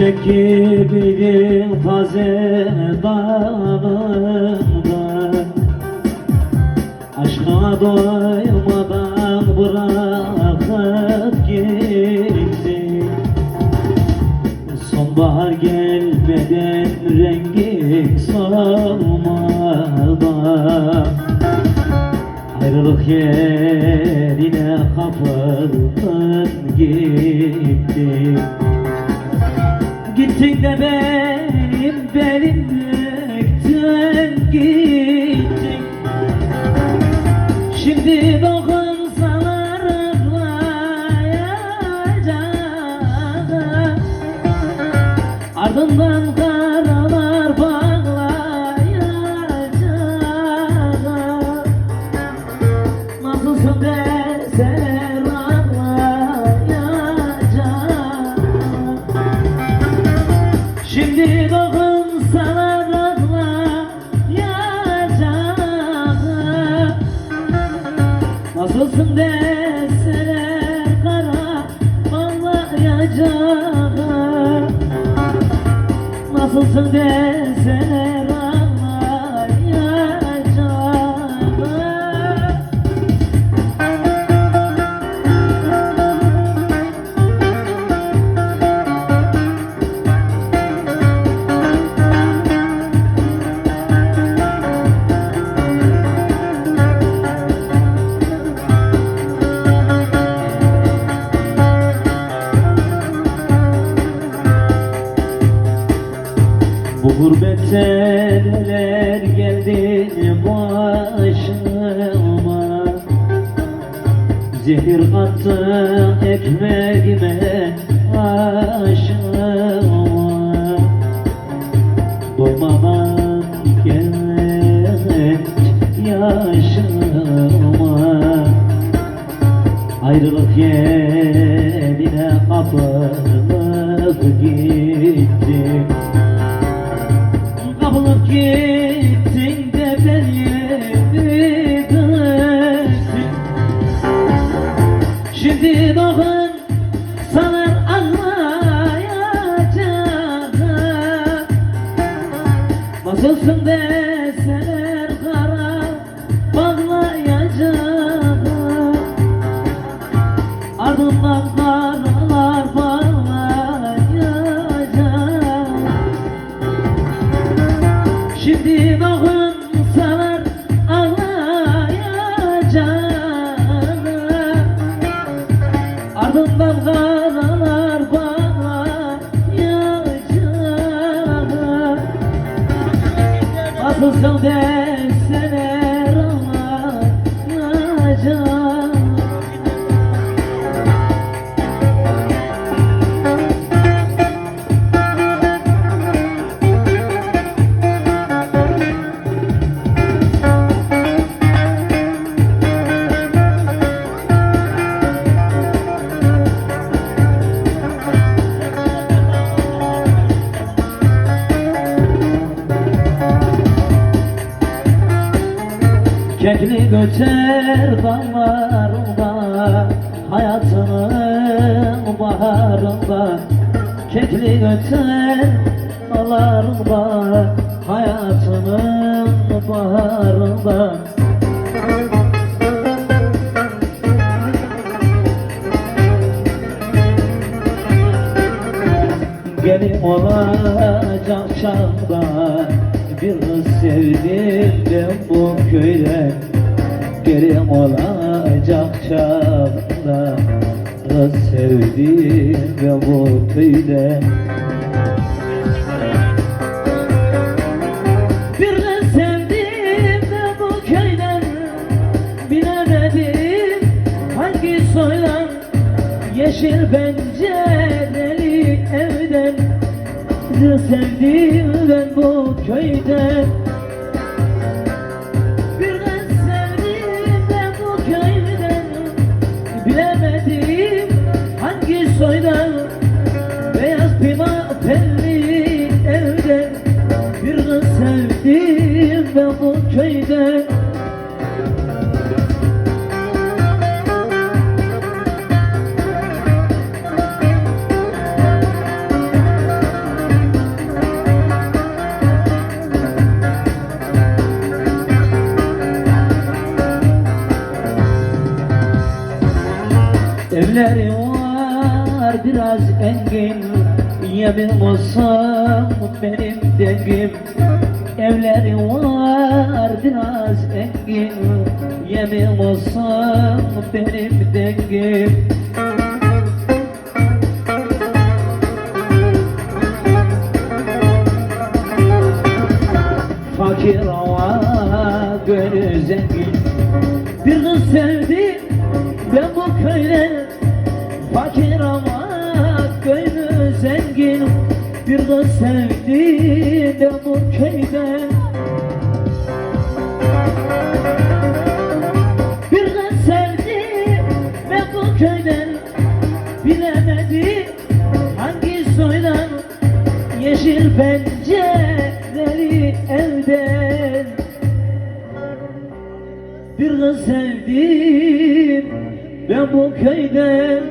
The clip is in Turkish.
gün taze bağımda Aşka doymadan bırakıp gitti Sonbahar gelmeden rengin solmadan Ayrılık yerine kapıldın gittin Gittin de benim belim büktün gittin. Şimdi dokunsalar ağlayacağım Ardından karalar Nasılsın deseler kara ağlayacağım. Nasılsın deseler gurbette neler geldi başıma? Zehir kattı ekmeğime aşıma. Doymadan genç yaşıma. Ayrılık yerine kapılıp gittim Nasılsın deseler deseler ağlayacağım göçer dallarında Hayatının baharında Kekli göçer dallarında Hayatının baharında. Gelin olacak çağda Bir kız sevdim ben bu köyde Gelin olacak çağda Kız sevdim ben bu köyde. Bir kız bu köyden Bilemedim hangi soydan. Yeşil pencereli evden Bir sevdim ben bu köyden Hasretçiyim ben bu köyde. Evleri var biraz engin. Yemin olsam benim dengim. Evleri var biraz engin Yemin olsam benim dengim. Fakir ama gönlü zengin. Bir kız sevdi ben bu köyde Fakir ama gönlü zengin Bir kız sevdi bu köyde. Bir kız sevdi ben bu köyden Bilemedi hangi soydan Yeşil pencereleri evden Bir kız sevdim ben bu köyden